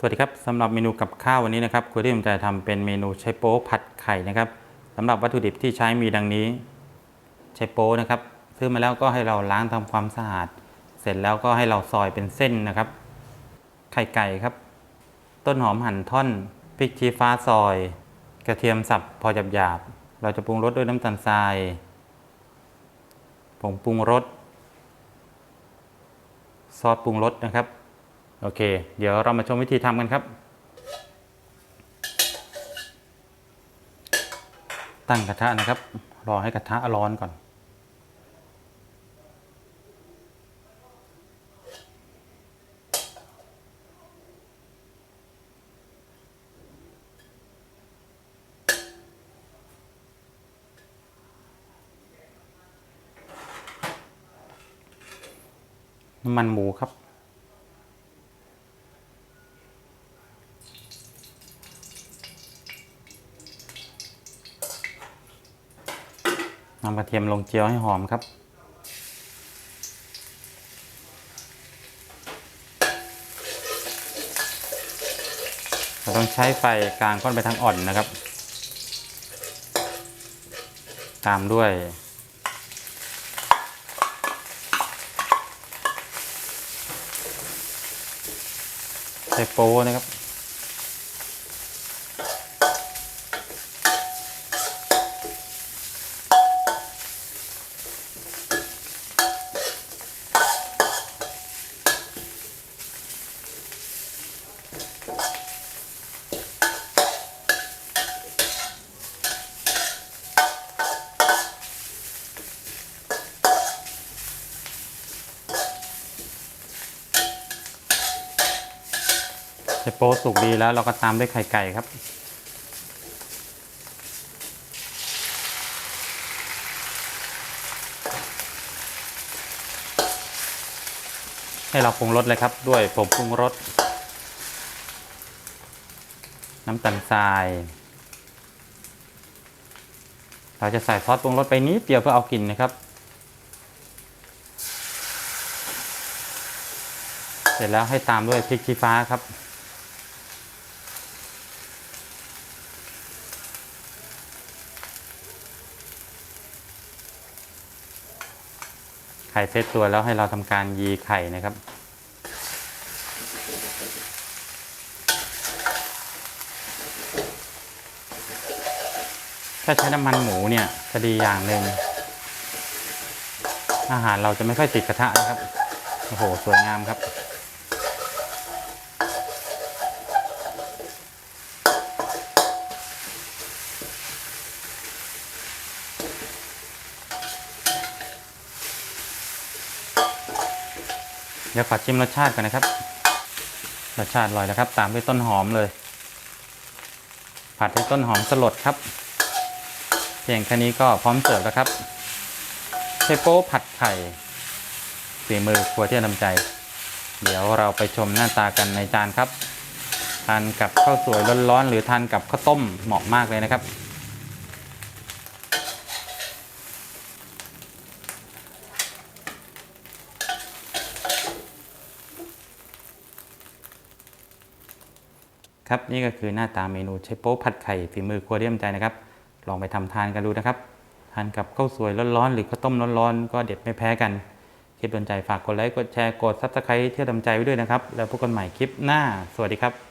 สวัสดีครับสำหรับเมนูกับข้าววันนี้นะครับคุณที่ผมจะทำเป็นเมนูไชโป๊ผัดไข่นะครับสำหรับวัตถุดิบที่ใช้มีดังนี้ไชโป๊นะครับซื้อมาแล้วก็ให้เราล้างทำความสะอาด เสร็จแล้วก็ให้เราซอยเป็นเส้นนะครับ ไข่ไก่ครับ ต้นหอมหั่นท่อนพริกชี้ฟ้าซอย กระเทียมสับพอหยาบๆเราจะปรุงรสด้วยน้ำตาลทรายผงปรุงรสซอสปรุงรสนะครับ โอเค เดี๋ยวเรามาชมวิธีทำกันครับ ตั้งกระทะนะครับ รอให้กระทะร้อนก่อน น้ำมันหมูครับ นำกระเทียมลงเจียวให้หอมครับ เราต้องใช้ไฟกลางค่อนไปทางอ่อนนะครับ ตามด้วยไชโป๊นะครับ ไชโป๊สุกดีแล้วเราก็ตามด้วยไข่ไก่ครับ ให้เราปรุงรสเลยครับ ด้วยผงปรุงรส น้ำตาลทราย เราจะใส่ซอสปรุงรสไปนิดเดียวเพื่อเอากลิ่นนะครับเสร็จแล้วให้ตามด้วยพริกชี้ฟ้าครับ ข่เซตตัวแล้วให้เราทำการยีไข่นะครับ ถ้าใช้น้ำมันหมูเนี่ยจะดีอย่างหนึ่งอาหารเราจะไม่ค่อยติดกระทะนะครับ โอ้โห สวยงามครับ ดี๋ยวขอชิมรสชาติก่อนนะครับ รสชาติอร่อยแล้วครับ ตามด้วยต้นหอมเลย ผัดด้วยต้นหอมสลดครับ เพียงแค่นี้ก็พร้อมเสิร์ฟแล้วครับเทโป้ผัดไข่ฝีมือครัวที่นำใจ เดี๋ยวเราไปชมหน้าตากันในจานครับ ทานกับข้าวสวยร้อนๆหรือทานกับข้าวต้มเหมาะมากเลยนะครับ ครับนี่ก็คือหน้าตาเมนูเชฟโป๊ผัดไข่ฝีมือครัวเรียมใจนะครับ ลองไปทำทานกันดูนะครับ ทานกับข้าวสวยร้อนๆหรือข้าวต้มร้อนๆก็เด็ดไม่แพ้กันคลิปโดนใจฝากกดไลค์กดแชร์กดซับสไครต์เที่ยวดำใจไว้ด้วยนะครับ แล้วพบกันใหม่คลิปหน้า สวัสดีครับ